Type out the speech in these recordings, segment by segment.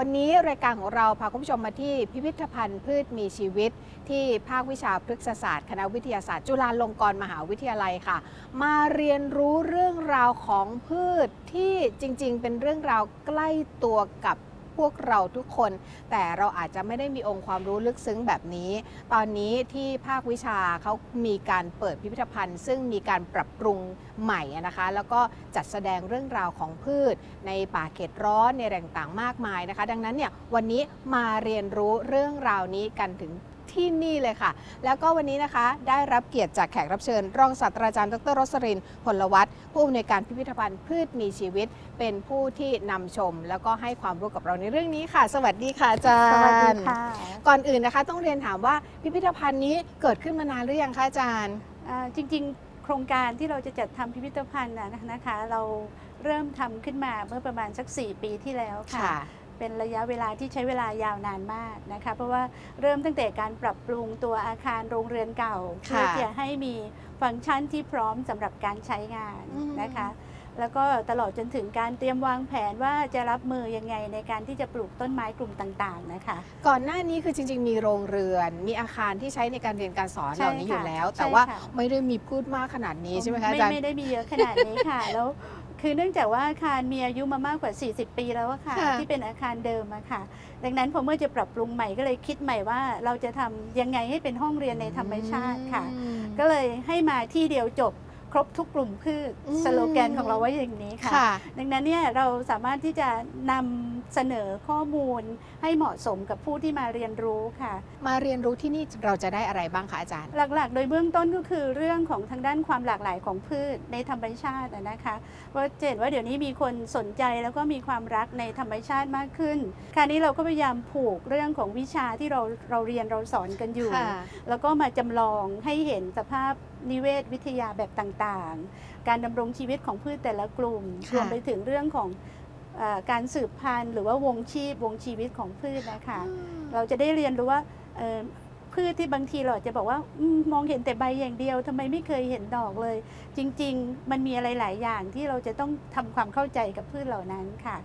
วันนี้รายการของเราพาคุณผู้ชมมาที่พิพิธภัณฑ์พืชมีชีวิต ที่ภาควิชาพฤกษศาสตร์ คณะวิทยาศาสตร์ จุฬาลงกรณ์มหาวิทยาลัยค่ะ มาเรียนรู้เรื่องราวของพืชที่จริง ๆ เป็นเรื่องราวใกล้ตัวกับ พวกเราทุกคน แต่เราอาจจะไม่ได้มีองค์ความรู้ลึกซึ้งแบบนี้ ตอนนี้ที่ภาควิชาเขามีการเปิดพิพิธภัณฑ์ ซึ่งมีการปรับปรุงใหม่นะคะ แล้วก็จัดแสดงเรื่องราวของพืช ในป่าเขตร้อนในแหล่งต่างมากมายนะคะ ดังนั้นเนี่ยวันนี้มาเรียนรู้เรื่องราวนี้กันถึง ที่นี่เลยค่ะ แล้วก็วันนี้นะคะ ได้รับเกียรติจากแขกรับเชิญ รองศาสตราจารย์ดรรสรินทร์พลวัตผู้อำนวยการพิพิธภัณฑ์พืชมีชีวิต เป็นผู้ที่นำชม แล้วก็ให้ความรู้กับเราในเรื่องนี้ค่ะ สวัสดีค่ะอาจารย์สวัสดีค่ะ ก่อนอื่นนะคะ ต้องเรียนถามว่าพิพิธภัณฑ์นี้เกิดขึ้นมานานหรือยังคะอาจารย์อ่าจริง ๆ โครงการที่เราจะจัดทำพิพิธภัณฑ์นะนะคะ เราเริ่มทำขึ้นมาเมื่อประมาณสัก 4 ปีที่แล้วค่ะ เป็นระยะเวลาที่ใช้เวลายาวนานมากนะคะ เพราะว่าเริ่มตั้งแต่การปรับปรุงตัวอาคารโรงเรือนเก่าค่ะเพื่อที่จะให้มีฟังก์ชันที่พร้อมสำหรับการใช้งานอืมนะคะ แล้วก็ตลอดจนถึงการเตรียมวางแผนว่าจะรับมือยังไงในการที่จะปลูกต้นไม้กลุ่มต่างๆนะคะ ก่อนหน้านี้คือจริง ๆ มีโรงเรือน มีอาคารที่ใช้ในการเรียนการสอนใช่เหล่านี้อยู่ค่ะแล้ว แต่ใช่ว่าค่ะไม่ได้มีพูดมากขนาดนี้ใช่ไหมคะอาจารย์ไม่ได้มีเยอะขนาดนี้ค่ะแล้ว คือเนื่องจากว่าอาคารมีอายุมามากกว่า 40 ปีแล้วอะค่ะ ค่ะ ที่เป็นอาคารเดิมอะค่ะ ดังนั้นพอเมื่อจะปรับปรุงใหม่ก็เลยคิดใหม่ว่าเราจะทำยังไงให้เป็นห้องเรียนในธรรมชาติค่ะ อืม ก็เลยให้มาที่เดียวจบครบทุกกลุ่มพืชอืม สโลแกนของเราไว้อย่างนี้ค่ะ ค่ะ ดังนั้นเนี่ยเราสามารถที่จะนำ เสนอข้อมูลให้เหมาะสมกับผู้ที่มาเรียนรู้ค่ะ มาเรียนรู้ที่นี่เราจะได้อะไรบ้างคะอาจารย์ หลักๆ โดยเบื้องต้นก็คือเรื่องของทางด้านความหลากหลายของพืชในธรรมชาติอะนะคะว่าเจนว่าเดี๋ยวนี้มีคนสนใจแล้วก็มีความรักในธรรมชาติมากขึ้น คราวนี้เราก็พยายามผูกเรื่องของวิชาที่เราเราเรียนเราสอนกันอยู่ค่ะแล้วก็มาจำลองให้เห็นสภาพนิเวศวิทยาแบบต่างๆ การดำรงชีวิตของพืชแต่ละกลุ่มค่ะรวมไปถึงเรื่องของ เออการสืบพันธุ์หรือว่าวงชีพวงชีวิตของพืชนะคะ เราจะได้เรียนรู้ว่าเอ่อพืชที่บางทีเราอาจจะบอกว่าอมมองเห็นแต่ใบอย่างเดียวทำไมไม่เคยเห็นดอกเลย จริง ๆ มันมีอะไรหลายอย่างที่เราจะต้องทำความเข้าใจกับพืชเหล่านั้นค่ะ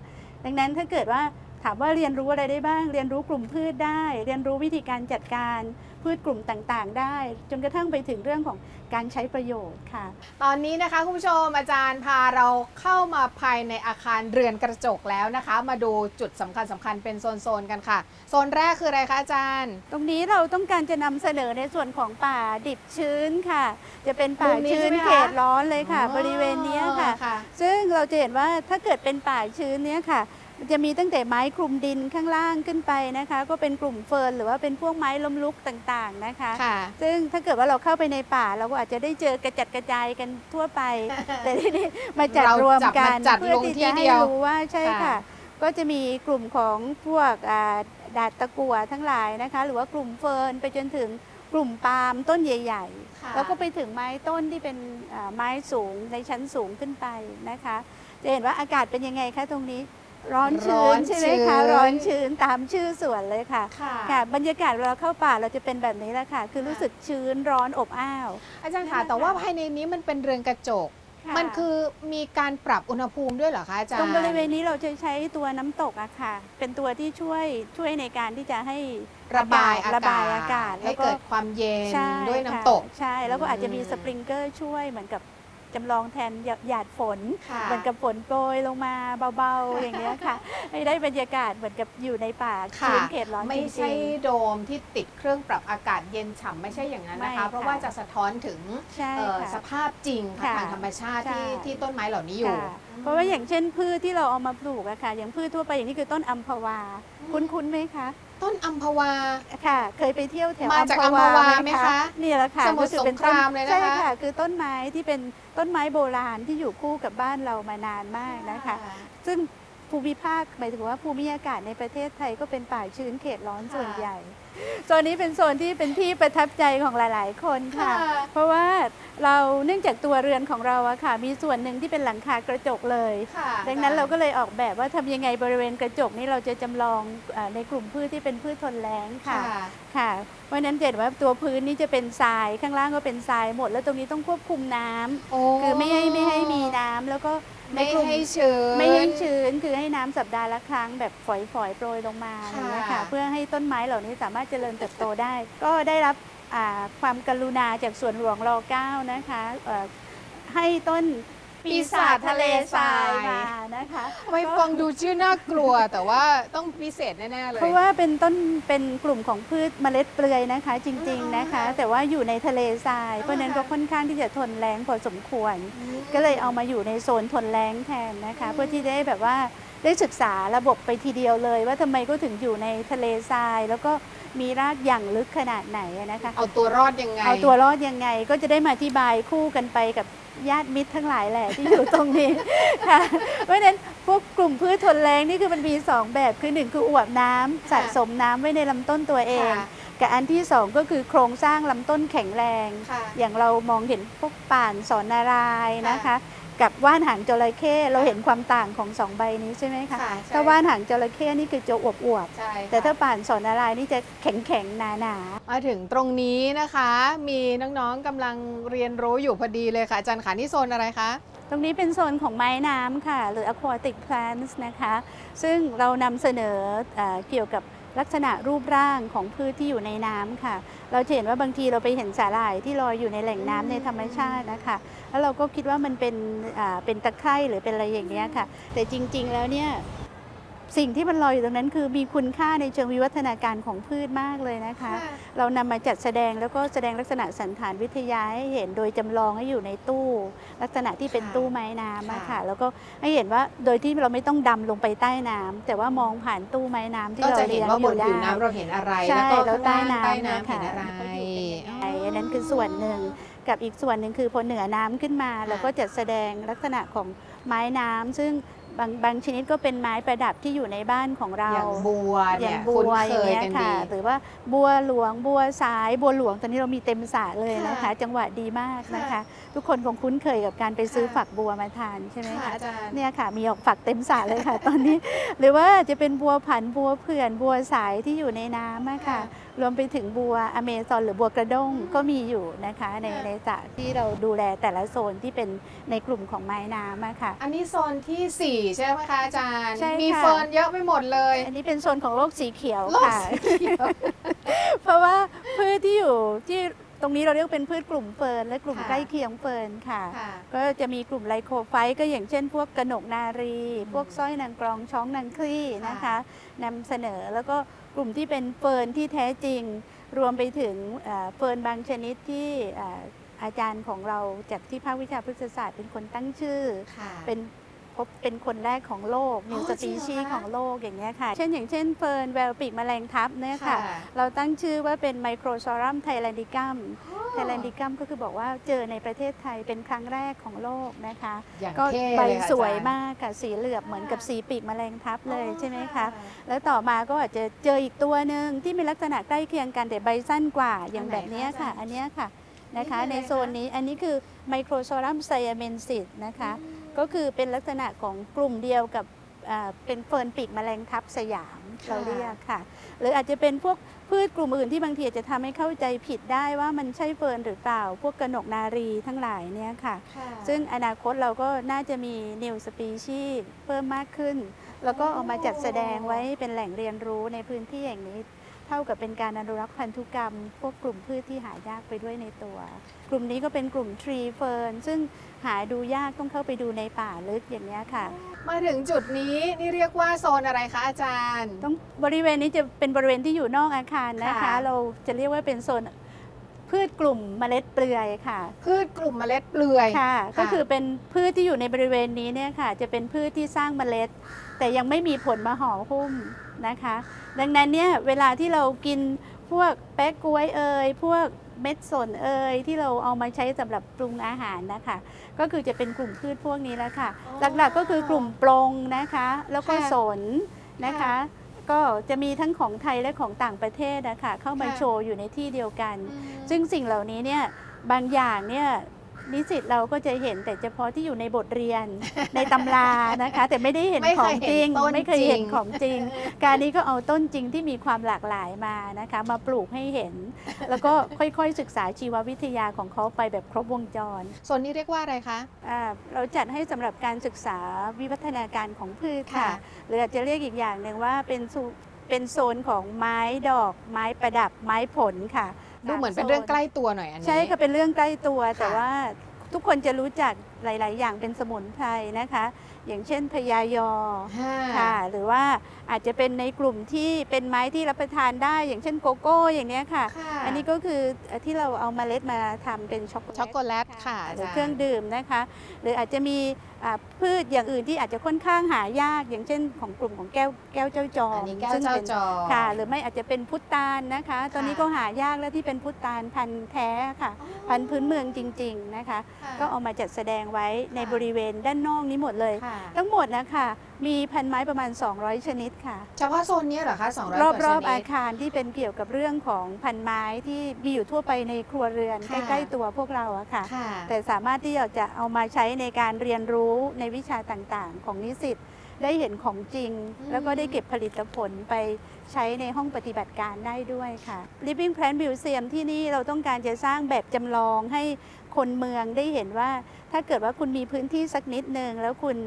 ดังนั้นถ้าเกิดว่า ถามว่าเรียนรู้อะไรได้บ้าง เรียนรู้กลุ่มพืชได้ เรียนรู้วิธีการจัดการพืชกลุ่มต่างๆ ได้ จนกระทั่งไปถึงเรื่องของการใช้ประโยชน์ค่ะ ตอนนี้นะคะคุณผู้ชมอาจารย์พาเราเข้ามาภายในอาคารเรือนกระจกแล้วนะคะ มาดูจุดสำคัญสำคัญเป็นโซนๆกันค่ะ โซนแรกคืออะไรคะอาจารย์ ตรงนี้เราต้องการจะนำเสนอในส่วนของป่าดิบชื้นค่ะ จะเป็นป่ามุมนี้ชื้นใช่ไหมคะเขตร้อนเลยค่ะอ๋อบริเวณเนี้ยค่ะค่ะ ซึ่งเราจะเห็นว่าถ้าเกิดเป็นป่าชื้นเนี้ยค่ะ มันจะมีตั้งแต่ไม้คลุมดินข้างล่างขึ้นไปนะคะ ก็เป็นกลุ่มเฟิร์นหรือว่าเป็นพวกไม้ล้มลุกต่างๆนะคะ ค่ะ ซึ่งถ้าเกิดว่าเราเข้าไปในป่า เราก็อาจจะได้เจอกระจัดกระจายกันทั่วไป แต่ที่นี่มาจัดเรารวมจับกัมานจัดเพื่อลงที่ที่จะเดีให้ยวรู้ว่าใช่ค่ะ ค่ะ ก็จะมีกลุ่มของพวกอ่าดาดตะกั่วทั้งหลายนะคะ หรือว่ากลุ่มเฟิร์นไปจนถึงกลุ่มปาล์มต้นใหญ่ค่ะๆแล้วก็ไปถึงไม้ต้นที่เป็นอ่าไม้สูงในชั้นสูงขึ้นไปนะคะ จะเห็นว่าอากาศเป็นยังไงคะตรงนี้ ร้อนร้ชื้อนนใช่ไหมชื้คะน ร้อนชื้นตามชื่อสวนเลยค่ะค่ะ ค่ะบรรยากาศเวลาเข้าป่าเราจะเป็นแบบนี้แหละค่ะ คือรู้สึกชื้นร้อนอบอ้าว อาจารย์ค่ะ แต่ว่าภายในนี้มันเป็นเรือนกระจกะ มันคือมีการปรับอุณหภูมิด้วยเหรอคะอาจารย์ ตรงบริเวณนี้เราจะใช้ตัวน้ำตกอะค่ะ เป็นตัวที่ช่วยช่วยในการที่จะให้ระบายอากาศระบายอากาศให้เกิดความเย็นใช่ด้วยน้ำค่ะตกใช่ แล้วก็อาจจะมีอืม สปริงเกอร์ช่วยเหมือนกับ จำลองแทนหยหยาดฝนค่ะเหมือนกับฝนโปรยลงมาเบาๆ อย่างเงี้ยค่ะ ให้ได้บรรยากาศเหมือนกับอยู่ในป่าค่ะชื้นเขตร้อนไม่จริใช่งโดมที่ติดเครื่องปรับอากาศเย็นฉ่ำไม่ใช่อย่างนั้นนะคะไม่ค่ะเพราะว่าจะสะท้อนถึงๆใช่เอ่อค่ะสภาพจริงค่ะค่ะทางธรรมชาติใช่ที่ที่ต้นไม้เหล่านี้อยู่ค่ะเพราะว่าอย่างเช่นพืชที่เราเอามาปลูกอะค่ะ อย่างพืชทั่วไปอย่างนี้คือต้นอัมพวาอืมคุ้นๆไหมคะ ต้นอัมพวา ค่ะ เคยไปเที่ยวแถวมาจากอัมพวาไหมคะนี่แหละค่ะสมุทรก็คือเป็นสงครามเลยนะคะใช่ค่ะ คือต้นไม้ที่เป็นต้นไม้โบราณที่อยู่คู่กับบ้านเรามานานมากนะคะ ซึ่ง ภูมิภาคหมายถึงว่าภูมิอากาศในประเทศไทยก็เป็นป่าชื้นเขตร้อนส่วนใหญ่ โซนนี้เป็นโซนที่เป็นที่ประทับใจของหลาย ๆ คนค่ะ ค่ะเพราะว่าเราเนื่องจากตัวเรือนของเราอะค่ะ มีส่วนหนึ่งที่เป็นหลังคากระจกเลย ค่ะดังนั้นเราก็เลยออกแบบว่าทำยังไงบริเวณกระจกนี้เราจะจำลองเออในกลุ่มพืชที่เป็นพืชทนแล้งค่ะ ค่ะค่ะเพราะฉะนั้นจะเห็นว่าตัวพื้นนี่จะเป็นทรายข้างล่างก็เป็นทรายหมด แล้วตรงนี้ต้องควบคุมน้ำโอ้คือไม่ให้ไม่ให้มีน้ำ แล้วก็ในไม่กลุ่มให้ชื้น ไม่ให้ชื้นคือให้น้ำสัปดาห์ละครั้งแบบฝอยๆโปรยลงมาอย่างเงี้ยค่ะ ค่ะ เพื่อให้ต้นไม้เหล่านี้สามารถเจริญเติบโตได้ ก็ได้รับอ่าความกรุณาจากส่วนหลวงร9นะคะเอ่อให้ต้น ปีศาจทะเลทรายมานะคะไม่ฟังดูชื่อน่ากลัว แต่ว่าต้องพิเศษแน่ๆเลย เพราะว่าเป็นต้นเป็นกลุ่มของพืชเมล็ดเปลือยนะคะ จริง ๆนะคะ แต่ว่าอยู่ในทะเลทรายเพราะฉะนั้นก็ค่อนข้างที่จะทนแรงพอสมควร ก็เลยเอามาอยู่ในโซนทนแรงแทนนะคะ เพื่อที่ได้แบบว่าได้ศึกษาระบบไปทีเดียวเลย ว่าทำไมก็ถึงอยู่ในทะเลทราย แล้วก็มีรากอย่างลึกขนาดไหนนะคะ เอาตัวรอดยังไง เอาตัวรอดยังไงก็จะได้มาอธิบายคู่กันไปกับ ญาติมิตรทั้งหลายแหละที่อยู่ตรงนี้ ค่ะ เพราะฉะนั้นพวกกลุ่มพืชทนแรงนี่คือมันมีสองแบบคือหนึ่งคืออวบน้ำสะสมน้ำไว้ในลำต้นตัวเองค่ะกับอันที่สองก็คือโครงสร้างลำต้นแข็งแรงค่ะอย่างเรามองเห็นพวกป่านสอนนารายณ์นะคะ กับว่านหางจระเข้เราเห็นความต่างของสองใบนี้ใช่ไหมคะค่ะใช่ ถ้าว่านหางจระเข้นี่คือจะอวบอวบๆ ใช่ค่ะแต่ถ้าป่านสอนนารายณ์นี่จะแข็งแข็งๆหนาหนาๆมาถึงตรงนี้นะคะ มีน้องๆกำลังเรียนรู้อยู่พอดีเลยค่ะอาจารย์ขานี่โซนอะไรคะตรงนี้เป็นโซนของไม้น้ำค่ะ หรือ aquatic plants นะคะ ซึ่งเรานำเสนอเออเกี่ยวกับ ลักษณะรูปร่างของพืชที่อยู่ในน้ำค่ะ เราจะเห็นว่าบางทีเราไปเห็นสาหร่ายที่ลอยอยู่ในแหล่งน้ำในธรรมชาตินะคะ แล้วเราก็คิดว่ามันเป็นอ่าเป็นตะไคร่หรือเป็นอะไรอย่างเงี้ยค่ะ แต่จริง ๆ แล้วเนี่ย สิ่งที่มันลอยอยู่ตรงนั้นคือมีคุณค่าในเชิงวิวัฒนาการของพืชมากเลยนะคะ เรานำมาจัดแสดงแล้วก็แสดงลักษณะสันฐานวิทยาให้เห็นโดยจำลองให้อยู่ในตู้ ลักษณะที่เป็นค่ะตู้ไม้น้ำอะค่ะค่ะ แล้วก็ให้เห็นว่าโดยที่เราไม่ต้องดำลงไปใต้น้ำแต่ว่ามองผ่านตู้ไม้น้ำที่ก็เราจะเห็เลี้นยงว่าอบนยู่ได้ผิวน้ำเราเห็นอะไรใช่แล้วก็แล้วข้างล่างใต้ใต้น้ำน้ำเห็นอะไรใช่อันนั้นคือส่วนหนึ่งกับอีกส่วนหนึ่งคือพอเหนือน้ำขึ้นมาค่ะเราก็จะแสดงลักษณะของไม้น้ำซึ่ง บางบางชนิดก็เป็นไม้ประดับที่อยู่ในบ้านของเรา อย่างบัวอเนี่ย่างยบัคุ้นวเคอย่างยเงี้ยกันค่ะดีหรือว่าบัวหลวงบัวสายบัวหลวงตอนนี้เรามีเต็มสระเลยนะคะค่ะจังหวะดีมากนะคะค่ะทุกคนคงคุ้นเคยกับการไปซื้อค่ะฝักบัวมาทานใช่ไหมค่ะคะอาจารย์เนี่ยค่ะมีออกฝักเต็มสระเลยค่ะ ตอนนี้ หรือว่าจะเป็นบัวผันบัวเผื่อนบัวสายที่อยู่ในน้ำอะค่ะรวมไปถึงบัวอเมซอนหรือบัวกระด้งก็มีอยู่นะคะ ในค่ะในสระที่เราดูแลแต่ละโซนที่เป็นในกลุ่มของไม้น้ำอะค่ะ อันนี้โซนที่ 4 ใช่ไหมคะอาจารย์ ใช่ค่ะ มีเฟิร์นเยอะไปหมดเลย อันนี้เป็นโซนของโลกสีเขียวโลกค่ะ สีเขียว เพราะว่าพืชที่อยู่ที่ตรงนี้เราเรียกเป็นพืชกลุ่มเฟิร์นและกลุ่มค่ะ ใกล้เคียงเฟิร์นค่ะ ค่ะ ก็จะมีกลุ่มไลโคไฟต์ก็อย่างเช่น พวกกระหนกนารี อืมพวกสร้อยนางกรองช้องนางคลี่ค่ะนะคะนำเสนอแล้วก็ กลุ่มที่เป็นเฟิร์นที่แท้จริง รวมไปถึงเอ่อเฟิร์นบางชนิดที่เอ่ออาจารย์ของเราจากที่ภาควิชาพฤกษศาสตร์เป็นคนตั้งชื่อค่ะเป็น พบเป็นคนแรกของโลกนิวอ๋อสจริปีงเหรอชีคะของโลกอย่างเงี้ยค่ะ เช่นอย่างเช่นเฟิร์นแววปีกแมลงทับเนี่ยค่ะค่ะ เราตั้งชื่อว่าเป็นไมโครซอรัมไทแลนดิกัมไทแลนดิกัมก็คือบอกว่าเจอในประเทศไทยเป็นครั้งแรกของโลกนะคะอย่างก็เท่ใบเลยค่ะสวยอาจารย์มากค่ะสีเหลือบเหมือนกับสีปีกแมลงทับเลยใช่ไหมคะอ๋อแล้วต่อมาก็อาจจะเจออีกตัวหนึ่งที่มีลักษณะใกล้เคียงกันแต่ใบสั้นกว่าอย่างอันไหนแบบเนี้ยคะค่ะอาจารย์อันเนี้ยค่ะนะคะนี่คืออะไรในโซนนี้อันนี้คือไมโครโซรัมไซอาเมนซิสนะคะ ก็คือเป็นลักษณะของกลุ่มเดียวกับอ่าเป็นเฟิร์นปีกแมลงทับสยามค่ะเราเรียกค่ะ หรืออาจจะเป็นพวกพืชกลุ่มอื่นที่บางทีอาจจะทำให้เข้าใจผิดได้ว่ามันใช่เฟิร์นหรือเปล่า พวกกระหนกนารีทั้งหลายเนี่ยค่ะค่ะ ซึ่งอนาคตเราก็น่าจะมีนิวสปีชีเพิ่มมากขึ้น แล้วก็เอามาจัดแสดงไว้เป็นแหล่งเรียนรู้ในพื้นที่อย่างนี้เท่ากับเป็นการอนุรักษ์พันธุกรรม พวกกลุ่มพืชที่หายากไปด้วยในตัว กลุ่มนี้ก็เป็นกลุ่มทรีเฟิร์นซึ่งหาดูยากต้องเข้าไปดูในป่าลึกอย่างนี้ยค่ะ มาถึงจุดนี้นี่เรียกว่าโซนอะไรคะอาจารย์ ต้องบริเวณนี้จะเป็นบริเวณที่อยู่นอกอาคารนะคะค่ะเราจะเรียกว่าเป็นโซนพืชกลุ่มเมล็ดเปลือยค่ะ พืชกลุ่มเมล็ดเปลือยค่ะค่ะ ก็คือเป็นพืชที่อยู่ในบริเวณนี้เนี่ยค่ะ จะเป็นพืชที่สร้างเมล็ด แต่ยังไม่มีผลมาห่อหุ้ม นะคะ ดังนั้นเนี่ยเวลาที่เรากินพวกแป๊กกล้วยเอ่ยพวกเม็ดสนเอ่ยที่เราเอามาใช้สำหรับปรุงอาหารนะคะ ก็คือจะเป็นกลุ่มพืชพวกนี้แล้วค่ะ หลักๆก็คือกลุ่มปลงนะคะ แล้วก็ค่ะสนนะคะ ก็จะมีทั้งของไทยและของต่างประเทศนะคะเข้ามาค่ะโชว์อยู่ในที่เดียวกันอืมซึ่งสิ่งเหล่านี้เนี่ยบางอย่างเนี่ย นิสิตเราก็จะเห็นแต่เฉพาะที่อยู่ในบทเรียน ในตำรานะคะ แต่ไม่ได้เห็นไม่ขเคอยงเห็นจริงต้นไม่เคยเห็นจริงของจริง การนี้ก็เอาต้นจริงที่มีความหลากหลายมานะคะ มาปลูกให้เห็น แล้วก็ค่อยๆศึกษาชีววิทยาของเขาไปแบบครบวงจรส่วนนี้เรียกว่าอะไรคะอ่าเราจัดให้สำหรับการศึกษาวิวัฒนาการของพืชค่ะค่ะ หรืออาจจะเรียกอีกอย่างหนึ่งว่าเป็นสุเป็นโซนของไม้ดอก ไม้ประดับไม้ผลค่ะ ดูเหมือนเป็นเรื่องใกล้ตัวหน่อยอันนี้ ใช่ค่ะเป็นเรื่องใกล้ตัวค่ะแต่ว่าทุกคนจะรู้จัก หลาย ๆ อย่างเป็นสมุนไพรนะคะ อย่างเช่นพญายอค่ะค่ะ หรือว่าอาจจะเป็นในกลุ่มที่เป็นไม้ที่รับประทานได้ อย่างเช่นโกโก้อย่างเนี้ยค่ะค่ะ อันนี้ก็คือที่เราเอาเมาเล็ดมาทำเป็นช็อกโกแลตช็อกโกแลตค่ะหรืออาจารย์เครื่องดื่มนะคะ หรืออาจจะมีอ่าพืชอย่างอื่นที่อาจจะค่อนข้างหายาก อย่างเช่น ของกลุ่มของแก้วแก้วเจ้าจออัมนนี้แก้วซึ่งเจ้าเป็นจอค่ะ หรือไม่อาจจะเป็นพุทธานนะคะ ตอนนี้ค่ะก็หายากแล้วที่เป็นพุทธานพันธุ์แท้ค่ะ พันธุ์พื้นเมืองจริง ๆ นะคะค่ะก็เอามาจัดแสดงไว้ในค่ะบริเวณด้านนอกนี้หมดเลย ค่ะ ทั้งหมดนะคะมีพันไม้ประมาณ 200 ชนิดค่ะ เฉพาะโซนนี้เหรอคะ200รอบกรว่าอบชนิอาดคารที่เป็นเกี่ยวกับเรื่องของพันไม้ที่มีอยู่ทั่วไปในครัวเรือนค่ะใกล้ๆตัวพวกเราอะค่ะ ค่ะ แต่สามารถที่เราจะเอามาใช้ในการเรียนรู้ในวิชาต่างๆ ของนิสิต ได้เห็นของจริงอืมแล้วก็ได้เก็บผลิตผลไปใช้ในห้องปฏิบัติการได้ด้วยค่ะ Living Plant Museum ที่นี่เราต้องการจะสร้างแบบจำลองให้คนเมืองได้เห็นว่า ถ้าเกิดว่าคุณมีพื้นที่สักนิดหนึ่งแล้วคุณ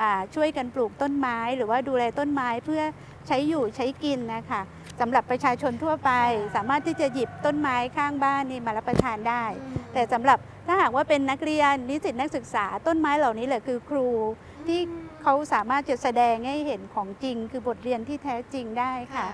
อ่าช่วยกันปลูกต้นไม้ หรือว่าดูแลต้นไม้เพื่อใช้อยู่ใช้กินนะคะสำหรับประชาชนทั่วไปค่ะสามารถที่จะหยิบต้นไม้ข้างบ้านนี่มารับประทานได้ แต่สำหรับถ้าหากว่าเป็นนักเรียนนิสิตนักศึกษาต้นไม้เหล่านี้แหละคือครูที่ เขาสามารถจะแสดงให้เห็นของจริง คือบทเรียนที่แท้จริงได้ค่ะ